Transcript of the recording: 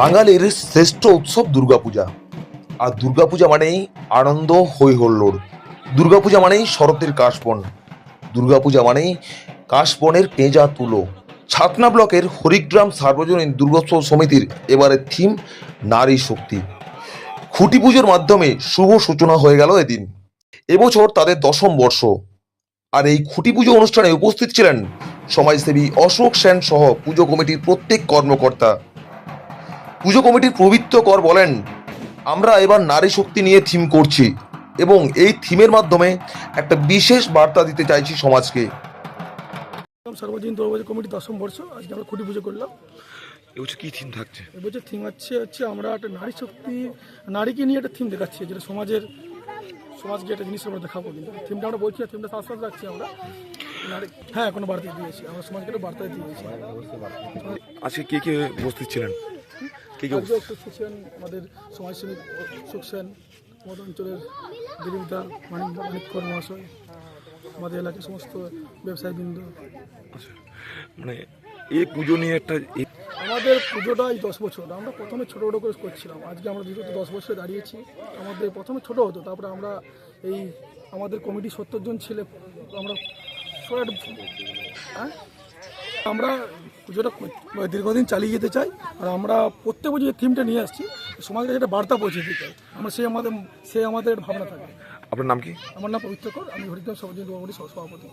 বাঙালির শ্রেষ্ঠ উৎসব দুর্গাপূজা। আর দুর্গাপূজা মানেই আনন্দ হই হল্লোড় দুর্গাপূজা মানেই শরতের কাশবন। দুর্গাপূজা মানেই কাশবনের পেঁজা তুলো। ছাতনা ব্লকের হরিগ্রাম সার্বজনীন দুর্গোৎসব সমিতির এবারের থিম, নারী শক্তি। খুঁটি পুজোর মাধ্যমে শুভ সূচনা হয়ে গেল এদিন। এবছর তাদের দশম বর্ষ। আর এই খুঁটি পুজো অনুষ্ঠানে উপস্থিত ছিলেন সমাজসেবী অশোক সেন সহ পুজো কমিটির প্রত্যেক কর্মকর্তা। পুজো কমিটির প্রবৃত্ত কর বলেন আমরা এবার নারী শক্তি নিয়ে থিম করছি এবং এই থিমের মাধ্যমে একটা বিশেষ বার্তা দিতে চাইছি সমাজকে। সর্বজনীন দৌড়বাজি কমিটি দশম বর্ষ আজকে আমরা খুঁটি পুজো করলাম। এবছর কি থিম থাকছে? এবছর থিম হচ্ছে হচ্ছে আমরা একটা নারী শক্তি নারীকে নিয়ে একটা থিম দেখাচ্ছি যেটা সমাজের সমাজকে একটা জিনিস আমরা দেখাবো কিন্তু। থিমটা আমরা বলছি থিমটা সাথে সাথে রাখছি আমরা। হ্যাঁ কোনো বার্তা দিয়েছি আমরা সমাজকে একটা বার্তা দিয়েছি। আজকে কে কে উপস্থিত ছিলেন? কে কে ছিলেন আমাদের সমাজসেবী অশোক সেন আমাদের অঞ্চলের দিলীপদা মানিক মানিককর মহাশয় আমাদের এলাকার সমস্ত ব্যবসায়ীবৃন্দ। মানে এই পুজো নিয়ে একটা আমাদের পুজোটা এই দশ বছর আমরা প্রথমে ছোটো ছোটো করে করছিলাম। আজকে আমরা বিগত দশ বছরে দাঁড়িয়েছি আমাদের প্রথমে ছোট হতো তারপরে আমরা এই আমাদের কমিটি সত্তর জন ছেলে আমরা হ্যাঁ? আমরা পুজোটা দীর্ঘদিন চালিয়ে যেতে চাই আর আমরা প্রত্যেক বছর যে থিমটা নিয়ে আসছি সমাজকে একটা বার্তা পৌঁছে দিতে চাই। আমরা সে আমাদের সে আমাদের ভাবনা থাকে। আপনার নাম কি? আমার নাম পবিত্র কর আমি হরিদ্বার সভাপতি সভাপতি।